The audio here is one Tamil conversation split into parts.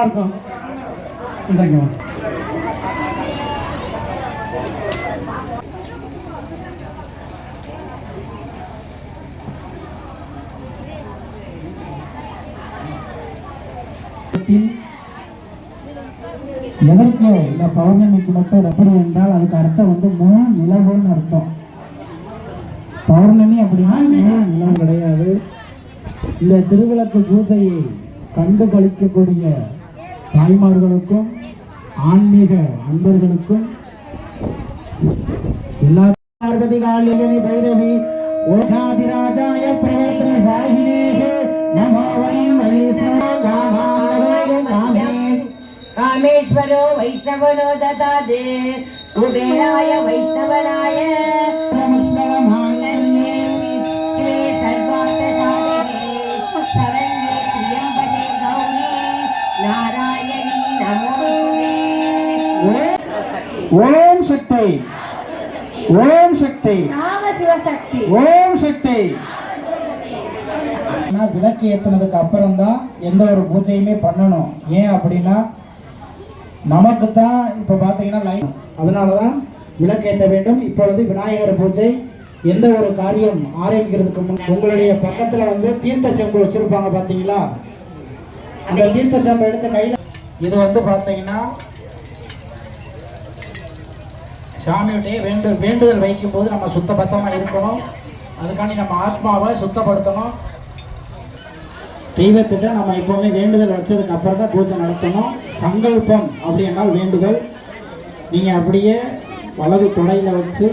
இருக்கும் இந்தாங்க. எதற்கு இந்த பௌர்ணமிக்கு மட்டும் ரெஃபர் என்றால் அதுக்கு அர்த்தம் வந்து முழு நிலவுன்னு அர்த்தம். பௌர்ணமி அப்படின்னா நிலம் கிடையாது. இந்த திருவிளக்கு பூஜையை கண்டு கழிக்கக்கூடிய தாய்மார்களுக்கும் ஆன்மீக அன்பர்களுக்கும் எல்லா பார்வதி காலியனி பைரவி ஓஜாதி ராஜாய பிரவர்த்தன சாகினேகே நமோ வயம் காமேஸ்வரோ வைஷ்ணவனோ ததாதே. குபேராய வைஷ்ணவனாய. ஓம் சக்தி. ஓம் சக்தி. ஓம் சக்தி. ஆனால் விளக்கு ஏற்றினதுக்கு அப்புறம் தான் எந்த ஒரு பூஜையுமே பண்ணணும். ஏன் அப்படின்னா நமக்கு தான் இப்போ பார்த்தீங்கன்னா லைன் அதனால தான் விளக்கு ஏற்ற வேண்டும். இப்பொழுது விநாயகர் பூஜை எந்த ஒரு காரியம் ஆரம்பிக்கிறதுக்கு முன் உங்களுடைய பக்கத்தில் வந்து தீர்த்த செம்பு வச்சுருப்பாங்க பார்த்தீங்களா அந்த தீர்த்த செம்பு எடுத்து கையில் இது வந்து பார்த்தீங்கன்னா சாமியுடைய வேண்டு வேண்டுதல் வைக்கும்போது நம்ம சுத்தபத்தமாக இருக்கணும். அதுக்காண்டி நம்ம ஆத்மாவை சுத்தப்படுத்தணும். தெய்வத்திட்ட நம்ம எப்போவுமே வேண்டுதல் வச்சதுக்கு அப்புறம் தான் பூஜை நடத்தணும். சங்கல்பம் அப்படின்னால் வேண்டுதல். நீங்கள் அப்படியே வலது துணையில் வச்சு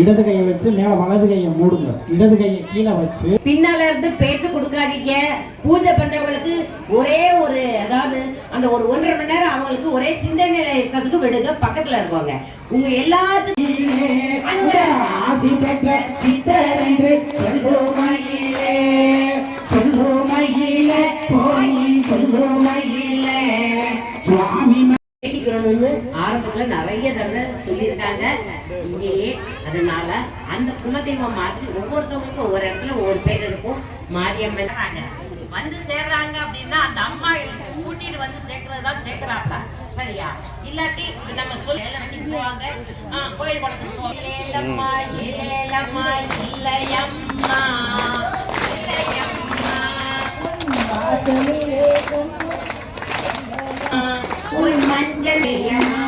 இடது கையை வச்சு மேலே வலது கையை மூடுங்க. இடது கையை கீழே வச்சு பின்னால இருந்து பேச்சு கொடுக்காதீங்க. பூஜை பண்றவங்களுக்கு ஒரே ஒரு அதாவது அந்த ஒரு ஒன்றரை மணி நேரம் அவங்களுக்கு ஒரே சிந்தனையில இருக்கிறதுக்கு விடுங்க. பக்கத்துல இருப்பாங்க உங்க எல்லாத்துக்கும் ஆரம்பத்துல நிறைய தடவை சொல்லியிருக்காங்க. இங்கேயே அதனால அந்த குலதெய்வம் மாற்றி ஒவ்வொருத்தவங்களுக்கும் ஒவ்வொரு இடத்துல ஒவ்வொரு பேர் இருக்கும். மாரியம்மன் வந்து சேர்றாங்க அப்படின்னா அந்த அம்மா கூட்டிட்டு வந்து சேர்க்கறது தான் சேர்க்கிறாங்க சரியா? இல்லாட்டி நம்ம சொல்லி எல்லாம் போவாங்க. கோயில் குளத்துக்கு போவாங்க. ஏலம்மா ஏலம்மா இல்லையம்மா இல்லையம்மா ஒரு மஞ்சளையம்மா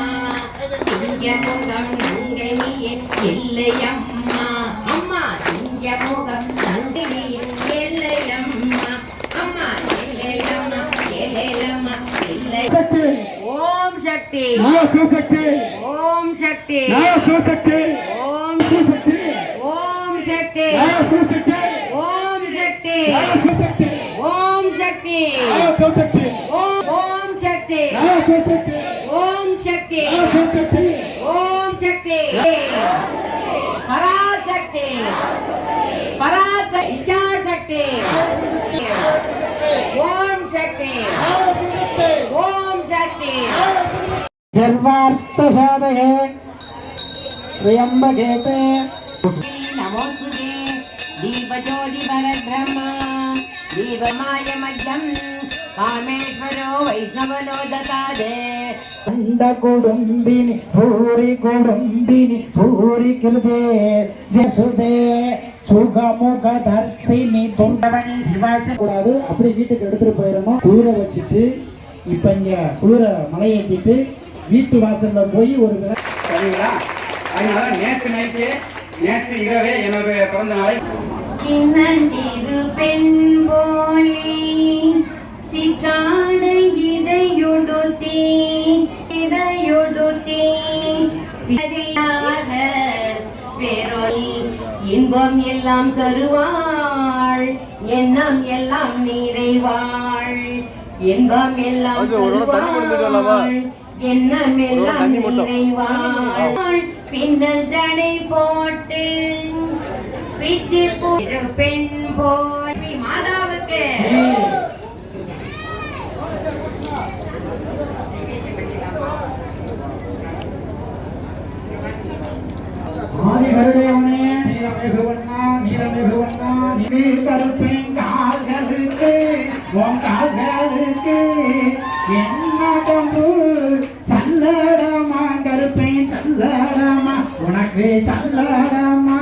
திங்க முகம் நங்கையே இல்லையம்மா அம்மா திங்க முகம் நங்கையே இல்லையம்மா அம்மா இல்லையம்மா இல்லை சக்தி. ஓம் சக்தி சிவசக்தி. ஓம் சக்தி. சிவசக்தி. ஓம் சிவசக்தி ஓம் சக்தி. சிவசக்தி. ஓம் சக்தி. சிவசக்தி. ஓம் சக்தி. சிவசக்தி. ஓம் ஓம் சக்தி. சிவசக்தி. ஓம் சக்தி. சிவசக்தி. पराशक्ति। पराशक्ति इच्छा शक्ति ओम शक्ति ओम शक्ति सर्वार्थ साधके त्र्यम्बकेते नमोस्तुते दीपज्योति परब्रह्मा दीपमाय मह्यं कामेश्वरो वैष्णवनो दतादे ததாதே ಅಂದ ಕುಡುಂಬಿನಿ ಭೂರಿ ಕುಡುಂಬಿನಿ ಭೂರಿ ಕಿಲ್ದೆ ಜಸುದೆ சுகமுக தர்சினி தொண்டவனி சிவாசி கூடாது அப்படி வீட்டுக்கு எடுத்துட்டு போயிடணும் குளிர வச்சுட்டு இப்ப இங்க குளிர மலை ஏற்றிட்டு வீட்டு வாசல்ல போய் ஒரு விளக்கு சரிங்களா அதனால நேற்று நைட்டு நேற்று இரவே என்னோட பிறந்த நாளை சின்னஞ்சிறு பெண் போலே பேரொலி இன்பம் எல்லாம் தருவாள் எண்ணம் எல்லாம் நிறைவாள். இன்பம் எல்லாம் தருவாள் எண்ணம் எல்லாம் நிறைவாள். பின்னல் ஜடை போட்டு பிச்சு போயிரு பெண் போய் கால்களுக்கு கருப்பேன் கால்களுக்கு உன் கால்களுக்கு என்ன கொண்டு சல்லடமா கருப்பேன் சல்லடமா உனக்கு சல்லடமா.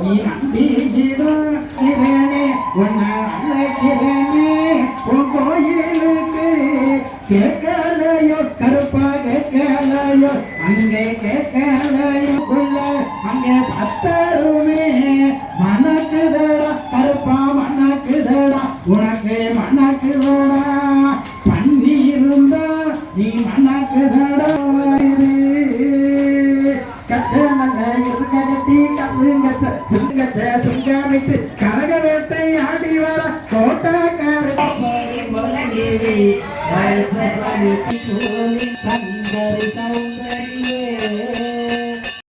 நீ நம்பிக்கிடும் இவனே உன்னை அழைக்கிறேனே. உன் கோயிலுக்கு கேட்கலையோ கருப்பா கேட்கலையோ அங்கே கேட்கலையோ உள்ள அங்கே மணக்குதடா பண்ணிருந்தா நீ மணக்குதடா சுங்கமிட்டு கரக வேட்டை ஆடி வர கோட்டாக்கார